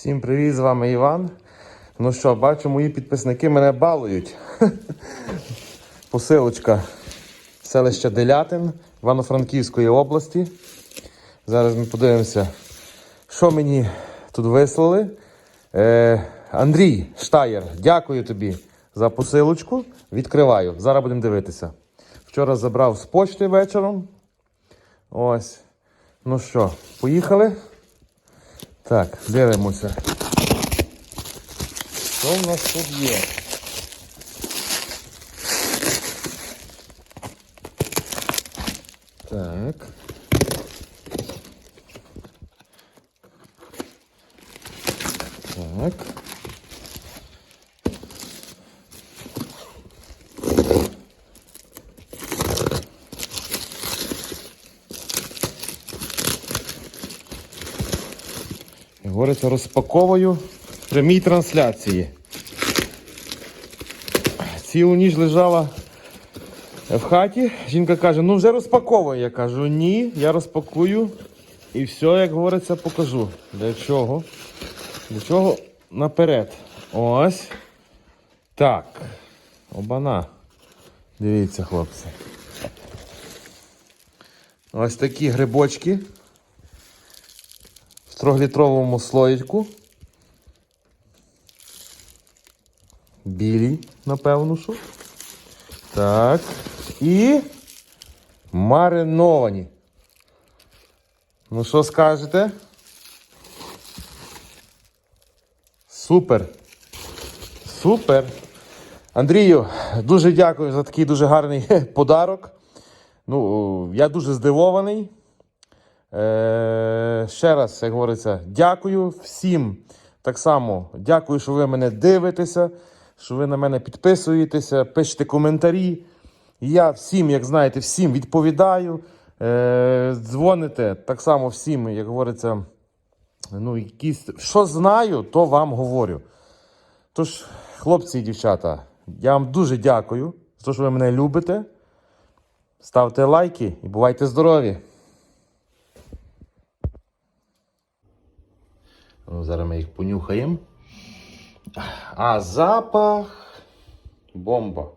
Всім привіт, з вами Іван. Ну що, бачу, мої підписники мене балують. Посилочка селища Делятин Івано-Франківської області. Зараз ми подивимося, що мені тут вислали. Е, Андрій Штаєр, дякую тобі за посилочку. Відкриваю. Зараз будемо дивитися. Вчора забрав з почти вечором. Ось. Ну що, поїхали? Так, дивимося. Що в нас тут є? Так. Так. І Говориться, розпаковую в прямій трансляції. Цілу ніч лежала в хаті. Жінка каже, ну вже розпаковуй. Я кажу, ні, я розпакую і все, як говориться, покажу. Для чого? Для чого наперед? Ось. Так. Обана. Дивіться, хлопці. Ось такі грибочки трьохлітровому слоїчку. Білі, напевно, що. Так. І мариновані. Ну, що скажете? Супер. Супер. Андрію, дуже дякую за такий дуже гарний подарок. Ну, я дуже здивований. Е, ще раз, як говориться, дякую всім. Так само дякую, що ви мене дивитеся, що ви на мене підписуєтеся, пишете коментарі. Я всім, як знаєте, всім відповідаю. Е, дзвоните так само всім, як говориться, ну, якісь, що знаю, то вам говорю. Тож, хлопці і дівчата, я вам дуже дякую за те, що ви мене любите. Ставте лайки і бувайте здорові! Ну, зараз ми їх понюхаємо. А запах бомба.